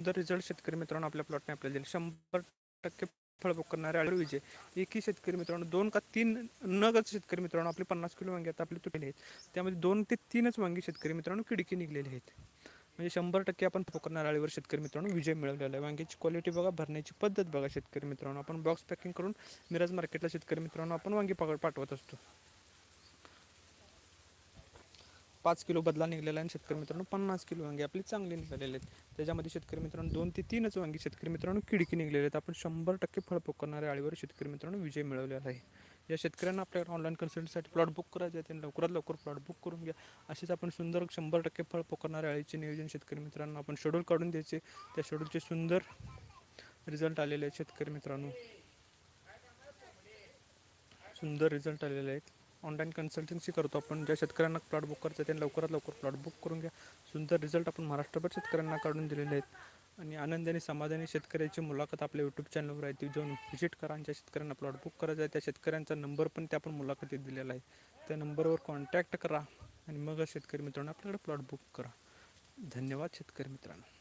सुंदर रिझल्ट शेतकरी मित्रांनो आपल्या प्लॉटने आपल्याला दिले. शंभर टक्के फळबाग करणारे आळू विजय एकही शेतकरी मित्रांनो दोन का तीन नगच शेतकरी मित्रांनो आपले पन्नास किलो वांगे आता आपले तुटलेले आहेत. त्यामध्ये दोन ते तीनच वांगी शेतकरी मित्रांनो किडकी निघलेले आहेत. म्हणजे शंभर टक्के आपण पोकरणार आळीवर शेतकरी मित्रांनो विजय मिळवलेला आहे. वांग्याची क्वालिटी बघा भरण्याची पद्धत बघा शेतकरी मित्रांनो. आपण बॉक्स पॅकिंग करून मिराज मार्केटला शेतकरी मित्रांनो आपण वांगी पकड पाठवत असतो. पाच किलो बदला निघालेला आहे आणि शेतकरी मित्रांनो पन्नास किलो वांगे आपली चांगली निघालेले आहेत. त्याच्यामध्ये शेतकरी मित्रांनो दोन ते तीनच वांगी शेतकरी मित्रांनो किडकी निघलेले आहेत. आपण शंभर टक्के फळ पकडणाऱ्या आळीवर शेतकरी मित्रांनो विजय मिळवलेला आहे. या शेतकऱ्यांना आपल्याला ऑनलाईन कन्सल्टसाठी प्लॉट बुक करायचे आहे त्यांनी लवकरात लवकर प्लॉट बुक करून घ्या. असेच आपण सुंदर शंभर टक्के फळ पकडणाऱ्या आळीचे नियोजन शेतकरी मित्रांनो आपण शेड्यूल काढून द्यायचे. त्या शेड्यूलचे सुंदर रिझल्ट आलेले आहेत शेतकरी मित्रांनो. सुंदर रिझल्ट आलेले आहेत. ऑनलाईन कन्सल्टन्सी करतो आपण. ज्या शेतकऱ्यांना प्लॉट बुक करायचं आहे त्यांनी लवकरात लवकर प्लॉट बुक करून घ्या. सुंदर रिझल्ट आपण महाराष्ट्रभर शेतकऱ्यांना काढून दिलेले आहेत. आणि आनंदाने समाधानी शेतकऱ्याची मुलाखत आपल्या यूट्यूब चॅनलवर आहे. ती जाऊन व्हिजिट करा आणि ज्या शेतकऱ्यांना प्लॉट बुक करायचा आहे त्या शेतकऱ्यांचा नंबर पण त्या आपण मुलाखतीत दिलेला आहे. त्या नंबरवर कॉन्टॅक्ट करा आणि मग शेतकरी मित्रांनो आपल्याकडे प्लॉट बुक करा. धन्यवाद शेतकरी मित्रांनो.